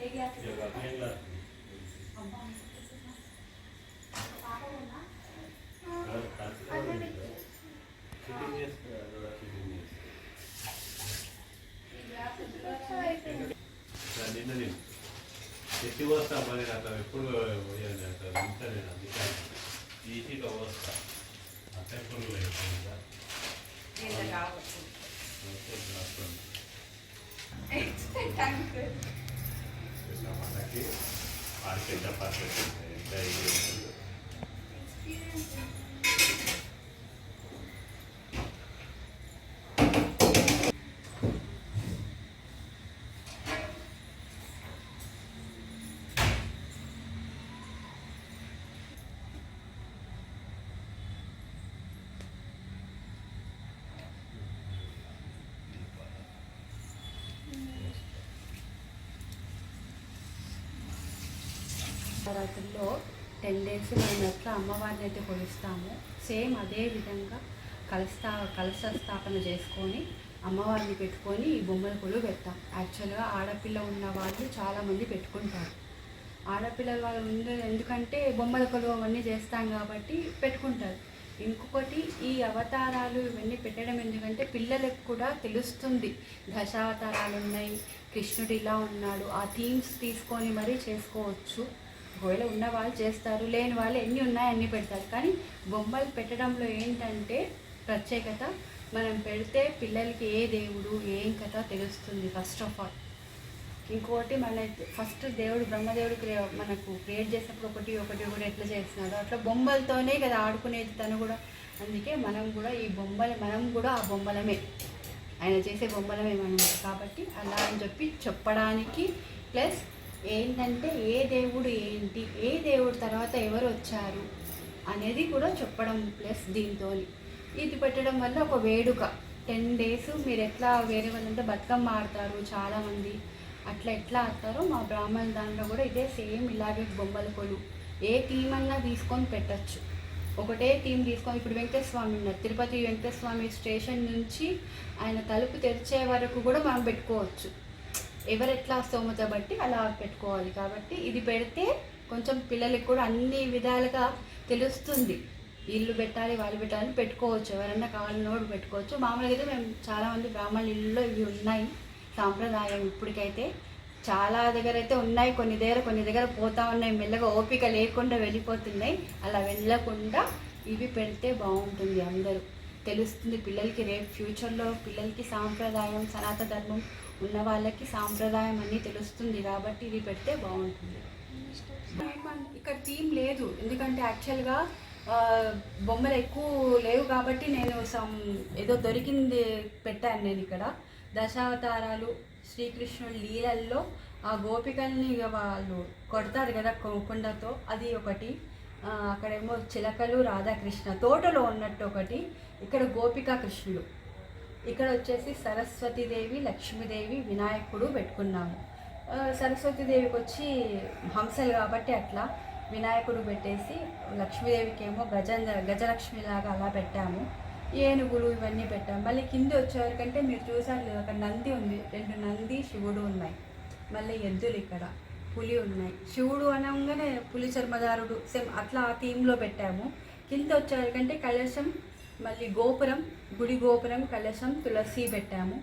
Yeah, నిన్న నేను ఎత్తి పోస్తా మరి అట్లా ఎప్పుడు అట్లా ఇంత నేను అందుకని ఈజీగా పోస్తా అట్లా ఎప్పుడు మనకి మార్కెట్ పర్ఫెక్ట్ ఎంత నవరాత్రుల్లో టెన్ డేస్ మనం ఎట్లా అమ్మవారిని అయితే కొలుస్తాము. సేమ్ అదే విధంగా కలస్థా కలశ స్థాపన చేసుకొని అమ్మవారిని పెట్టుకొని ఈ బొమ్మల కొలువు పెడతాం. యాక్చువల్గా ఆడపిల్ల ఉన్న వాళ్ళు చాలామంది పెట్టుకుంటారు. ఆడపిల్లల వాళ్ళు ఉండదు ఎందుకంటే బొమ్మల కొలువు అవన్నీ చేస్తాం కాబట్టి పెట్టుకుంటారు. ఇంకొకటి ఈ అవతారాలు ఇవన్నీ పెట్టడం ఎందుకంటే పిల్లలకు కూడా తెలుస్తుంది. దశావతారాలు ఉన్నాయి కృష్ణుడు ఇలా ఉన్నాడు ఆ థీమ్స్ తీసుకొని మరీ చేసుకోవచ్చు. ఒకవేళ ఉన్న వాళ్ళు చేస్తారు లేని వాళ్ళు ఎన్ని ఉన్నాయో అన్ని పెడతారు. కానీ బొమ్మలు పెట్టడంలో ఏంటంటే ప్రత్యేకత మనం పెడితే పిల్లలకి ఏ దేవుడు ఏం కథ తెలుస్తుంది ఫస్ట్ ఆఫ్ ఆల్ ఇంకోటి మన ఫస్ట్ దేవుడు బ్రహ్మదేవుడు క్రియే మనకు క్రియేట్ చేసినప్పుడు ఒకటి ఒకటి ఒకటి ఎట్లా చేస్తున్నాడు అట్లా బొమ్మలతోనే కదా ఆడుకునేది తను కూడా. అందుకే మనం కూడా ఈ బొమ్మలు మనం కూడా ఆ బొమ్మలమే. ఆయన చేసే బొమ్మలమే మనం. కాబట్టి అలా అని చెప్పి చెప్పడానికి ప్లస్ ఏంటంటే ఏ దేవుడు ఏంటి ఏ దేవుడు తర్వాత ఎవరు వచ్చారు అనేది కూడా చెప్పడం ప్లస్ దీంతో ఇది పెట్టడం వల్ల ఒక వేడుక. టెన్ డేస్ మీరు ఎట్లా వేరే వాళ్ళంతా బతుకమ్మ ఆడతారు చాలామంది అట్లా ఎట్లా ఆడతారో మా బ్రాహ్మణ దాంట్లో కూడా ఇదే సేమ్ ఇలాగే బొమ్మల కొలు. ఏ థీమ్ అన్నా తీసుకొని పెట్టచ్చు. ఒకటే థీమ్ తీసుకొని ఇప్పుడు వెంకటేశ్వర స్వామి ఉన్నారు. తిరుపతి వెంకటేశ్వర స్వామి స్టేషన్ నుంచి ఆయన తలుపు తెరిచే వరకు కూడా మనం పెట్టుకోవచ్చు. ఎవరు ఎట్లా స్తోమత బట్టి అలా పెట్టుకోవాలి. కాబట్టి ఇది పెడితే కొంచెం పిల్లలకి కూడా అన్ని విధాలుగా తెలుస్తుంది. ఇల్లు పెట్టాలి వాళ్ళు పెట్టాలని పెట్టుకోవచ్చు. ఎవరన్నా కావాలన్నోడు పెట్టుకోవచ్చు. మామూలుగా అయితే మేము చాలామంది బ్రాహ్మణుల ఇల్లులో ఇవి ఉన్నాయి. సాంప్రదాయం ఇప్పటికైతే చాలా దగ్గర అయితే ఉన్నాయి. కొన్ని దగ్గర కొన్ని దగ్గర పోతా ఉన్నాయి. మెల్లగా ఓపిక లేకుండా వెళ్ళిపోతున్నాయి. అలా వెళ్ళకుండా ఇవి పెడితే బాగుంటుంది అందరూ. తెలుస్తుంది పిల్లలకి రేపు ఫ్యూచర్లో పిల్లలకి సాంప్రదాయం సనాతన ధర్మం ఉన్న వాళ్ళకి సాంప్రదాయం అన్నీ తెలుస్తుంది కాబట్టి ఇది పెడితే బాగుంటుంది. ఇక్కడ థీమ్ లేదు. ఎందుకంటే యాక్చువల్గా బొమ్మలు ఎక్కువ లేవు కాబట్టి నేను సమ్ ఏదో దొరికింది పెట్టాను నేను ఇక్కడ. దశావతారాలు శ్రీకృష్ణుడి లీలల్లో ఆ గోపికల్ని వాళ్ళు కొడతారు కదా కొండతో. అది ఒకటి. అక్కడేమో చిలకలు రాధాకృష్ణ తోటలో ఉన్నట్టు ఒకటి. ఇక్కడ గోపికా కృష్ణుడు. ఇక్కడ వచ్చేసి సరస్వతీదేవి లక్ష్మీదేవి వినాయకుడు పెట్టుకున్నాము. సరస్వతీదేవికి వచ్చి హంసలు కాబట్టి అట్లా వినాయకుడు పెట్టేసి లక్ష్మీదేవికి ఏమో గజ గజలక్ష్మి లాగా అలా పెట్టాము. ఏనుగులు ఇవన్నీ పెట్టాము. మళ్ళీ కింద వచ్చేవరకంటే మీరు చూసారు లేదు అక్కడ నంది ఉంది. రెండు నంది శివుడు ఉన్నాయి. మళ్ళీ ఎద్దులు ఇక్కడ పులి ఉన్నాయి. శివుడు అనగానే పులి చర్మదారుడు సేమ్ అట్లా ఆ థీమ్లో పెట్టాము. కింద వచ్చేవరకంటే కలశం మళ్ళీ గోపురం గుడి గోపురం కలశం తులసి పెట్టాము.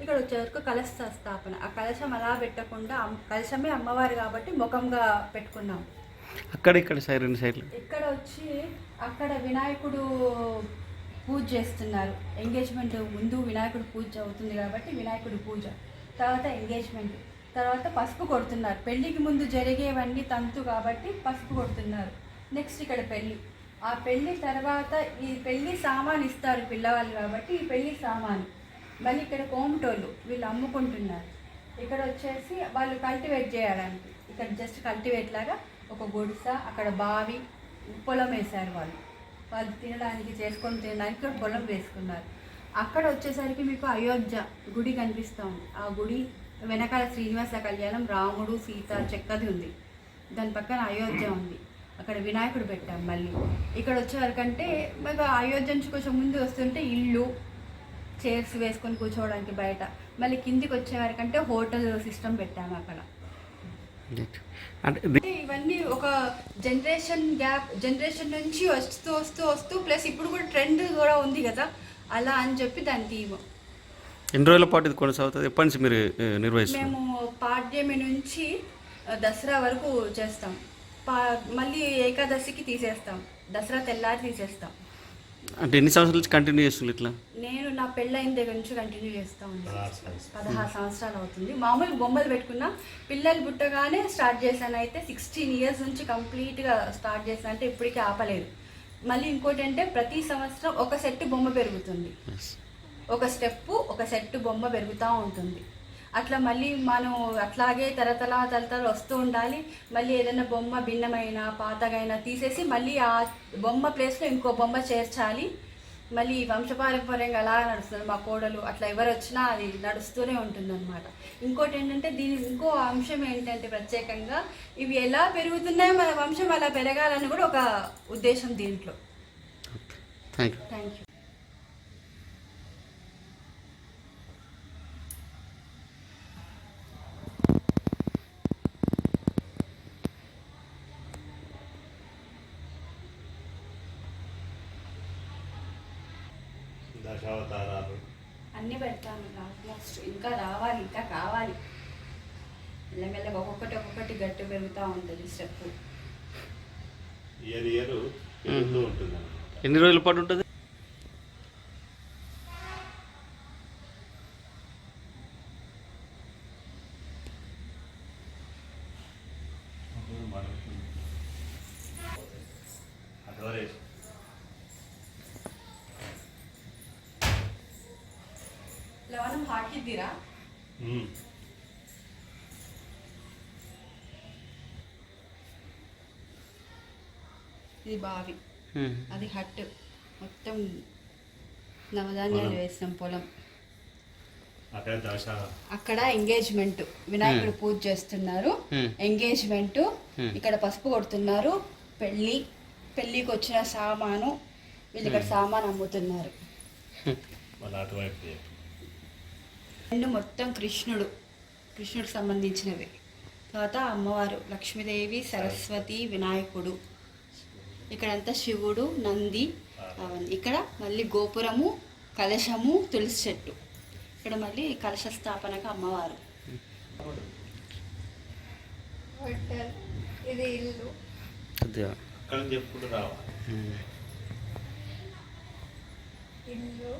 ఇక్కడ వచ్చేవరకు కలశ స్థాపన. ఆ కలశం అలా పెట్టకుండా కలశమే అమ్మవారు కాబట్టి ముఖంగా పెట్టుకున్నాం. అక్కడ ఇక్కడ సైడ్ రెండు సైడ్లు. ఇక్కడ వచ్చి అక్కడ వినాయకుడు పూజ చేస్తున్నారు. ఎంగేజ్మెంట్ ముందు వినాయకుడు పూజ అవుతుంది కాబట్టి వినాయకుడు పూజ. తర్వాత ఎంగేజ్మెంట్. తర్వాత పసుపు కొడుతున్నారు. పెళ్ళికి ముందు జరిగేవన్నీ తంతు కాబట్టి పసుపు కొడుతున్నారు. నెక్స్ట్ ఇక్కడ పెళ్ళి ఆ పెళ్ళి తర్వాత ఈ పెళ్ళి సామాన్ ఇస్తారు పిల్లవాళ్ళు కాబట్టి ఈ పెళ్ళి సామాను. మళ్ళీ ఇక్కడ కోమటోళ్ళు వీళ్ళు అమ్ముకుంటున్నారు. ఇక్కడ వచ్చేసి వాళ్ళు కల్టివేట్ చేయడానికి ఇక్కడ జస్ట్ కల్టివేట్ లాగా ఒక గుడిస అక్కడ బావి పొలం వేశారు వాళ్ళు. వాళ్ళు తినడానికి చేసుకొని తినడానికి ఇక్కడ పొలం వేసుకున్నారు. అక్కడ వచ్చేసరికి మీకు అయోధ్య గుడి కనిపిస్తూ ఉంది. ఆ గుడి వెనకాల శ్రీనివాస కళ్యాణం రాముడు సీత చెక్కది ఉంది. దాని పక్కన అయోధ్య ఉంది. అక్కడ వినాయకుడు పెట్టాం మళ్ళీ. ఇక్కడ వచ్చేవరకంటే మీకు అయోధ్య నుంచి కొంచెం ముందు వస్తుంటే ఇల్లు చైర్స్ వేసుకొని కూర్చోవడానికి బయట. మళ్ళీ కిందికి వచ్చేవరకంటే హోటల్ సిస్టమ్ పెట్టాము అక్కడ. అంటే ఇవన్నీ ఒక జనరేషన్ గ్యాప్ జనరేషన్ నుంచి వస్తూ వస్తూ వస్తూ ప్లస్ ఇప్పుడు కూడా ట్రెండ్ కూడా ఉంది కదా అలా అని చెప్పి దాని థీమ్. ఎన్ని రోజుల పాటు ఇది కొనసాగుతుంది? ఎప్పటి నుంచి మీరు ఆ, నిర్వహిస్తున్నారు? మేము పాడ్యమి నుంచి దసరా వరకు చేస్తాం. మళ్ళీ ఏకాదశికి తీసేస్తాం. దసరా తెల్లారి తీసేస్తాం. అంటే ఎన్ని సంవత్సరాల నుంచి కంటిన్యూ చేస్తున్నారు ఇట్లా? నేను నా పెళ్ళైన దగ్గర నుంచి కంటిన్యూ చేస్తా ఉన్నాను పదహారు సంవత్సరాలు. అవుతుంది. మామూలు బొమ్మలు పెట్టుకున్నా పిల్లలు పుట్టగానే స్టార్ట్ చేశాను అయితే సిక్స్టీన్ ఇయర్స్ నుంచి కంప్లీట్గా స్టార్ట్ చేశాను అంటే ఇప్పటికీ ఆపలేదు. మళ్ళీ ఇంకోటి అంటే ప్రతి సంవత్సరం ఒక సెట్ బొమ్మ పెరుగుతుంది. ఒక స్టెప్ ఒక సెట్ బొమ్మ పెరుగుతూ ఉంటుంది. అట్లా మళ్ళీ మనం అట్లాగే తరతల తరతలు వస్తూ ఉండాలి. మళ్ళీ ఏదైనా బొమ్మ భిన్నమైన పాతగైనా తీసేసి మళ్ళీ ఆ బొమ్మ ప్లేస్లో ఇంకో బొమ్మ చేర్చాలి. మళ్ళీ వంశపారంపర్యంగా అలా నడుస్తుంది మా కోడలు. అట్లా ఎవరు వచ్చినా అది నడుస్తూనే ఉంటుందన్నమాట. ఇంకోటి ఏంటంటే దీని ఇంకో అంశం ఏంటంటే ప్రత్యేకంగా ఇవి ఎలా పెరుగుతున్నాయో మన వంశం అలా పెరగాలని కూడా ఒక ఉద్దేశం దీంట్లో. థ్యాంక్ యూ దశావతారాలు అన్నీ పెడతాను ఆల్మోస్ట్ ఇంకా రావాలి ఇంకా కావాలి. మెల్లమెల్లగా ఒక్కొక్కటి ఒక్కొక్కటి గట్టి పెరుగుతూ ఉంటుంది స్టెప్. ఇయర్ ఇయర్ పెరుగుతూ ఉంటుంది అన్నమాట ఎన్ని రోజుల పాటు ఉంటుంది? లవణం ಹಾಕಿದ್ದೀರಾ ఉమ్. ఇది బావి Hmm. అది హట్ మొత్తం నవధాన్యాలు పొలం. వేసినాం పొలం అక్కడ దశ అక్కడ ఎంగేజ్మెంట్ వినాయకుడు పూజ చేస్తున్నారు Hmm. Engagement Hmm. ఇక్కడ పసుపు కొడుతున్నారు పెళ్ళి పెళ్ళికి వచ్చిన సామాను వీళ్ళు ఇక్కడ సామాన్ అమ్ముతున్నారు మళ్ళీ అటువైపు చేయకు. రెండు మొత్తం కృష్ణుడు కృష్ణుడికి సంబంధించినవి. తర్వాత అమ్మవారు లక్ష్మీదేవి సరస్వతి వినాయకుడు. ఇక్కడంతా శివుడు నంది అవన్నీ. ఇక్కడ మళ్ళీ గోపురము కలశము తులసి చెట్టు. ఇక్కడ మళ్ళీ కలశ స్థాపనకు అమ్మవారు. ఇది. ఇల్లు.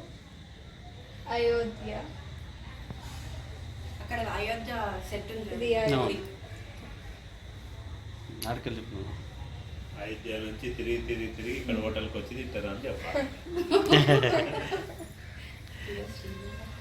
అయోధ్య. అక్కడ అయోధ్య సెట్ ఉంది. ఆడికెళ్ళి చెప్పు అయోధ్య నుంచి తిరిగి తిరిగి తిరిగి ఇక్కడ హోటల్కి వచ్చి తింటారు అని చెప్పాలి.